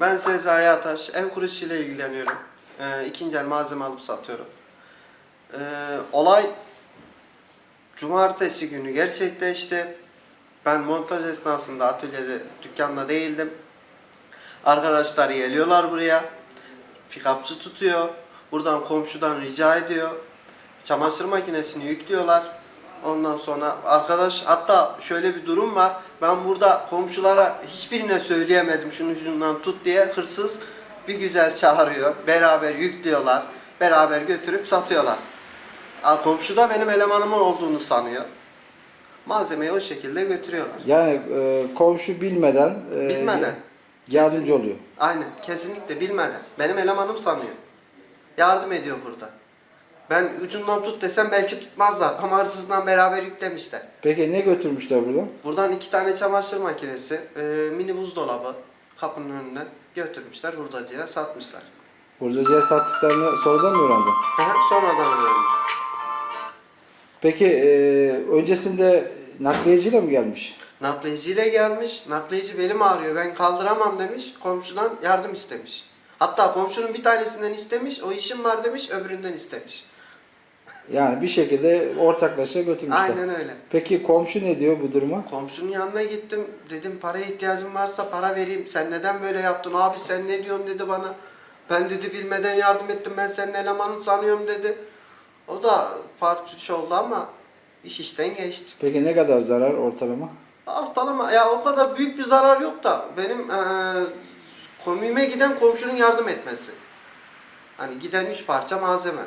Ben Sezai Ataş. Ev kuruşu ile ilgileniyorum. Ee, ikinci el malzeme alıp satıyorum. Ee, olay cumartesi günü gerçekleşti. Ben montaj esnasında atölyede, dükkanda değildim. Arkadaşlar geliyorlar buraya. Pikapçı tutuyor. Buradan komşudan rica ediyor. Çamaşır makinesini yüklüyorlar. Ondan sonra arkadaş hatta şöyle bir durum var. Ben burada komşulara hiçbirine söyleyemedim şunu şundan tut diye hırsız bir güzel çağırıyor. Beraber yüklüyorlar. Beraber götürüp satıyorlar. Komşu da benim elemanımın olduğunu sanıyor. Malzemeyi o şekilde götürüyorlar. Yani e, komşu bilmeden, e, Bilmeden. yardımcı Kesin- oluyor. Aynen. Kesinlikle bilmeden. Benim elemanım sanıyor. Yardım ediyor burada. Ben ucundan tut desem belki tutmazlar ama hırsızdan beraber yüklemişler. Peki ne götürmüşler buradan? Buradan iki tane çamaşır makinesi, e, mini buzdolabı kapının önünden götürmüşler hurdacıya satmışlar. Hurdacıya sattıklarını sonradan mı öğrendin? Aha, Sonradan öğrendim. Peki e, öncesinde nakliyeciyle mi gelmiş? Nakliyeciyle gelmiş. Nakliyici belim ağrıyor ben kaldıramam demiş. Komşudan yardım istemiş. Hatta komşunun bir tanesinden istemiş. O işim var demiş. Öbüründen istemiş. Yani bir şekilde ortaklaşa götürmüşler. Aynen öyle. Peki komşu ne diyor bu duruma? Komşunun yanına gittim. Dedim paraya ihtiyacım varsa para vereyim. Sen neden böyle yaptın? Abi sen ne diyorsun dedi bana. Ben dedi bilmeden yardım ettim. Ben senin elemanın sanıyorum dedi. O da parçuç oldu ama iş işten geçti. Peki ne kadar zarar ortalama? Ortalama ya o kadar büyük bir zarar yok da benim eee komiğime giden komşunun yardım etmesi. Hani giden üç parça malzeme.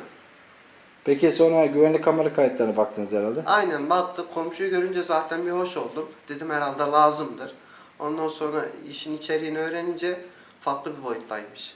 Peki sonra güvenlik kamera kayıtlarına baktınız herhalde. Aynen baktık komşuyu görünce zaten bir hoş oldum. Dedim herhalde lazımdır. Ondan sonra işin içeriğini öğrenince farklı bir boyuttaymış.